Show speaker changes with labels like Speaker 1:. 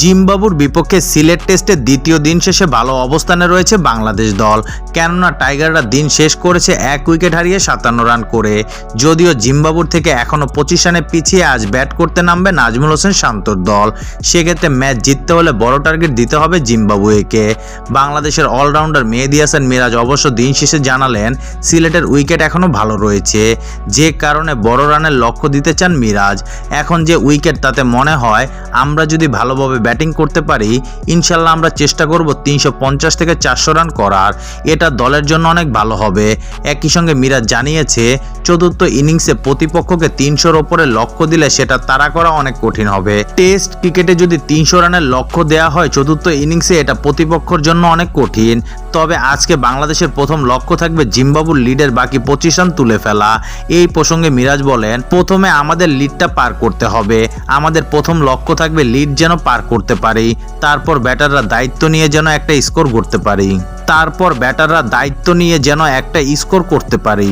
Speaker 1: জিম্বাবুর বিপক্ষে সিলেট টেস্টের দ্বিতীয় দিন শেষে ভালো অবস্থানে রয়েছে বাংলাদেশ দল। কেননা টাইগাররা দিন শেষ করেছে এক উইকেট হারিয়ে সাতান্ন রান করে। যদিও জিম্বাবুর থেকে এখনও পঁচিশ রানে পিছিয়ে আজ ব্যাট করতে নামবে নাজমুল হোসেন শান্তর দল। সেক্ষেত্রে ম্যাচ জিততে হলে বড় টার্গেট দিতে হবে জিম্বাবুয়েকে। বাংলাদেশের অলরাউন্ডার মেহেদি হাসান মিরাজ অবশ্য দিন শেষে জানালেন, সিলেটের উইকেট এখনও ভালো রয়েছে। যে কারণে বড় রানের লক্ষ্য দিতে চান মিরাজ। এখন যে উইকেট তাতে মনে হয়, আমরা যদি ভালোভাবে ব্যাটিং করতে পারি, ইনশাল্লাহ আমরা চেষ্টা করব তিনশো পঞ্চাশ থেকে চারশো রান করার। এটা দলের জন্য অনেক ভালো হবে। একই সঙ্গে মিরাজ জানিয়েছে, চতুর্থ ইনিংসে প্রতিপক্ষকে তিনশোর ওপরে লক্ষ্য দিলে সেটা তারা করা অনেক কঠিন হবে। টেস্ট ক্রিকেটে যদি তিনশো রানের লক্ষ্য দেয়া হয়, চতুর্থ ইনিংসে এটা প্রতিপক্ষর জন্য অনেক কঠিন। তবে আজকে বাংলাদেশের প্রথম লক্ষ্য থাকবে জিম্বাবুর লিডের বাকি পঁচিশ রান তুলে ফেলা। এই প্রসঙ্গে মিরাজ বলেন, প্রথমে আমাদের লিডটা পার করতে হবে। আমাদের প্রথম লক্ষ্য থাকবে লিড যেন পার করতে পারি। তারপর ব্যাটাররা দায়িত্ব নিয়ে যেন একটা স্কোর করতে পারি। তারপর ব্যাটাররা দায়িত্ব নিয়ে যেন একটা স্কোর করতে পারি।